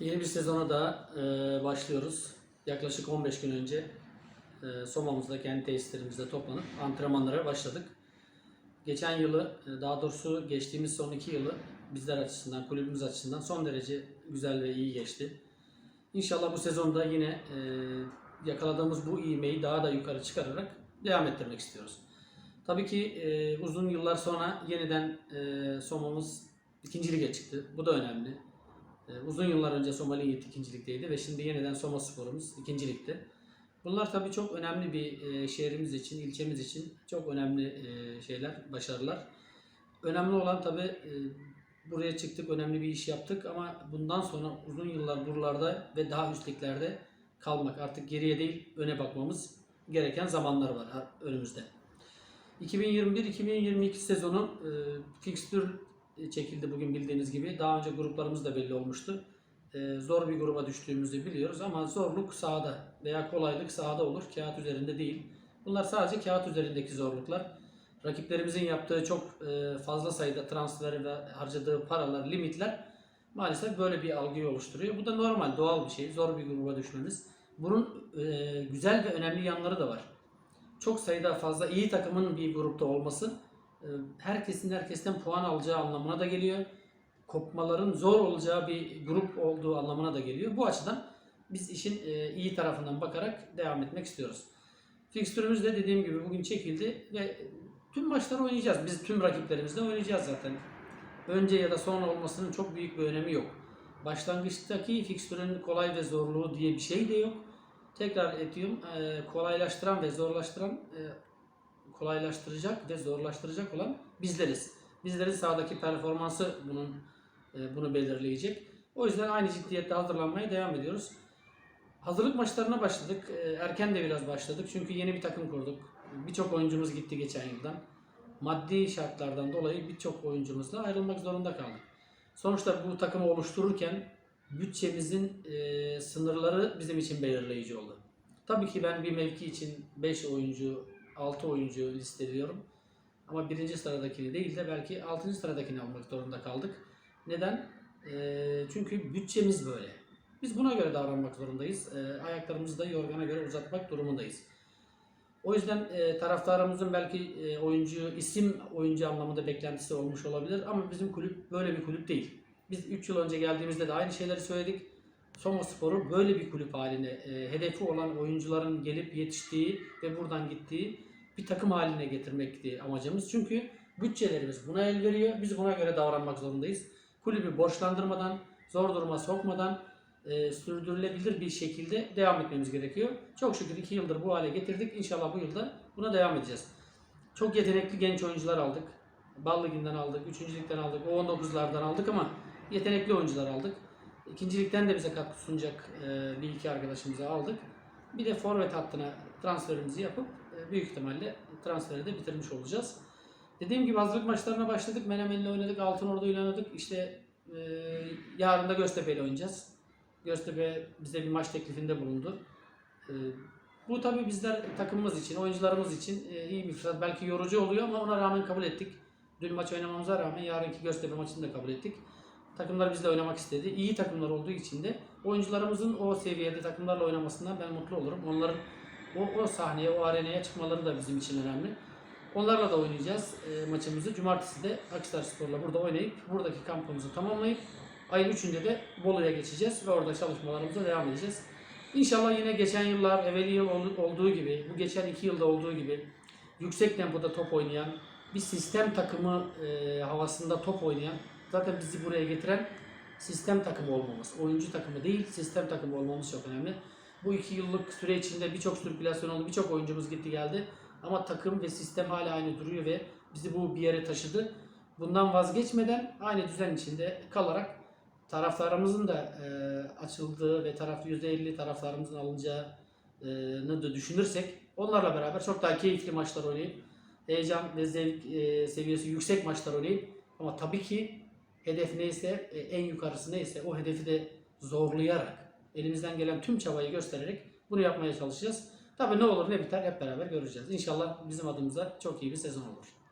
Yeni bir sezona daha e, başlıyoruz. Yaklaşık 15 gün önce e, Soma'mızda kendi tesislerimizde toplanıp antrenmanlara başladık. Geçen yılı, e, daha doğrusu geçtiğimiz son iki yılı bizler açısından, kulübümüz açısından son derece güzel ve iyi geçti. İnşallah bu sezonda yine e, yakaladığımız bu ivmeyi daha da yukarı çıkararak devam ettirmek istiyoruz. Tabii ki e, uzun yıllar sonra yeniden e, Soma'mız ikinci lige çıktı. Bu da önemli. Ee, Uzun yıllar önce Somali Yiğit ikincilikteydi ve şimdi yeniden Soma Spor'umuz ikincilikte. Bunlar tabii çok önemli bir e, şehrimiz için, ilçemiz için çok önemli e, şeyler, başarılar. Önemli olan tabii e, buraya çıktık, önemli bir iş yaptık ama bundan sonra uzun yıllar buralarda ve daha üstliklerde kalmak. Artık geriye değil, öne bakmamız gereken zamanlar var önümüzde. 2021-2022 sezonu e, fikstür çekildi bugün bildiğiniz gibi. Daha önce gruplarımız da belli olmuştu. E, zor bir gruba düştüğümüzü biliyoruz ama zorluk sahada veya kolaylık sahada olur, kağıt üzerinde değil. Bunlar sadece kağıt üzerindeki zorluklar. Rakiplerimizin yaptığı çok e, fazla sayıda transfer ve harcadığı paralar, limitler maalesef böyle bir algıyı oluşturuyor. Bu da normal, doğal bir şey. Zor bir gruba düşmemiz. Bunun e, güzel ve önemli yanları da var. Çok sayıda fazla iyi takımın bir grupta olması e, herkesin herkesten puan alacağı anlamına da geliyor. Kopmaların zor olacağı bir grup olduğu anlamına da geliyor. Bu açıdan biz işin iyi tarafından bakarak devam etmek istiyoruz. Fikstürümüz de dediğim gibi bugün çekildi ve tüm maçları oynayacağız. Biz tüm rakiplerimizle oynayacağız zaten. Önce ya da sonra olmasının çok büyük bir önemi yok. Başlangıçtaki fikstürün kolay ve zorluğu diye bir şey de yok. Tekrar ediyorum, kolaylaştıran ve zorlaştıran kolaylaştıracak ve zorlaştıracak olan bizleriz. Bizlerin sahadaki performansı bunun e, bunu belirleyecek. O yüzden aynı ciddiyette hazırlanmaya devam ediyoruz. Hazırlık maçlarına başladık. E, Erken de biraz başladık çünkü yeni bir takım kurduk. Birçok oyuncumuz gitti geçen yıldan. Maddi şartlardan dolayı birçok oyuncumuzla ayrılmak zorunda kaldık. Sonuçta bu takımı oluştururken bütçemizin e, sınırları bizim için belirleyici oldu. Tabii ki ben bir mevki için 5 oyuncu, 6 oyuncu listeliyorum. Ama birinci sıradakini değil de belki 6. sıradakini almak zorunda kaldık. Neden? Ee, çünkü bütçemiz böyle. Biz buna göre davranmak zorundayız. Ee, ayaklarımızı da yorgana göre uzatmak durumundayız. O yüzden e, taraftarımızın belki e, oyuncu, isim oyuncu anlamında beklentisi olmuş olabilir ama bizim kulüp böyle bir kulüp değil. Biz 3 yıl önce geldiğimizde de aynı şeyleri söyledik. Soma Spor'u böyle bir kulüp haline, e, hedefi olan oyuncuların gelip yetiştiği ve buradan gittiği bir takım haline getirmekti amacımız. Çünkü bütçelerimiz buna el veriyor. Biz buna göre davranmak zorundayız. Kulübü borçlandırmadan, zor duruma sokmadan e, sürdürülebilir bir şekilde devam etmemiz gerekiyor. Çok şükür 2 yıldır bu hale getirdik. İnşallah bu yılda buna devam edeceğiz. Çok yetenekli genç oyuncular aldık. Bal Ligi'nden aldık, 3. ligden aldık, U19'lardan aldık ama yetenekli oyuncular aldık. İkincilikten de bize katkı sunacak e, bir iki arkadaşımızı aldık. Bir de forvet hattına transferimizi yapıp e, büyük ihtimalle transferi de bitirmiş olacağız. Dediğim gibi hazırlık maçlarına başladık. Menemen'le oynadık, Altınordu ile oynadık. İşte e, yarın da Göztepe ile oynayacağız. Göztepe bize bir maç teklifinde bulundu. E, bu tabii bizler takımımız için, oyuncularımız için iyi bir fırsat. Belki yorucu oluyor ama ona rağmen kabul ettik. Dün maç oynamamıza rağmen yarınki Göztepe maçını da kabul ettik. Takımlar bizle oynamak istedi. İyi takımlar olduğu için de oyuncularımızın o seviyede takımlarla oynamasından ben mutlu olurum. Onların o, o sahneye, o arenaya çıkmaları da bizim için önemli. Onlarla da oynayacağız e, maçımızı. Cumartesi de Akisar Spor'la burada oynayıp buradaki kampımızı tamamlayıp ayın 3'ünde de Bolu'ya geçeceğiz ve orada çalışmalarımıza devam edeceğiz. İnşallah yine geçen yıllar, evveli yıl ol- olduğu gibi, bu geçen iki yılda olduğu gibi yüksek tempoda top oynayan, bir sistem takımı e, havasında top oynayan, zaten bizi buraya getiren sistem takımı olmamız. Oyuncu takımı değil, sistem takımı olmamız çok önemli. Bu iki yıllık süre içinde birçok sirkülasyon oldu, birçok oyuncumuz gitti geldi. Ama takım ve sistem hala aynı duruyor ve bizi bu bir yere taşıdı. Bundan vazgeçmeden aynı düzen içinde kalarak taraftarımızın da e, açıldığı ve taraf %50 taraftarımızın alınacağını da düşünürsek onlarla beraber çok daha keyifli maçlar oynayıp heyecan ve zevk e, seviyesi yüksek maçlar oynayıp ama tabii ki hedef neyse e, en yukarısı neyse o hedefi de zorlayarak elimizden gelen tüm çabayı göstererek bunu yapmaya çalışacağız. Tabii ne olur ne biter hep beraber göreceğiz. İnşallah bizim adımıza çok iyi bir sezon olur.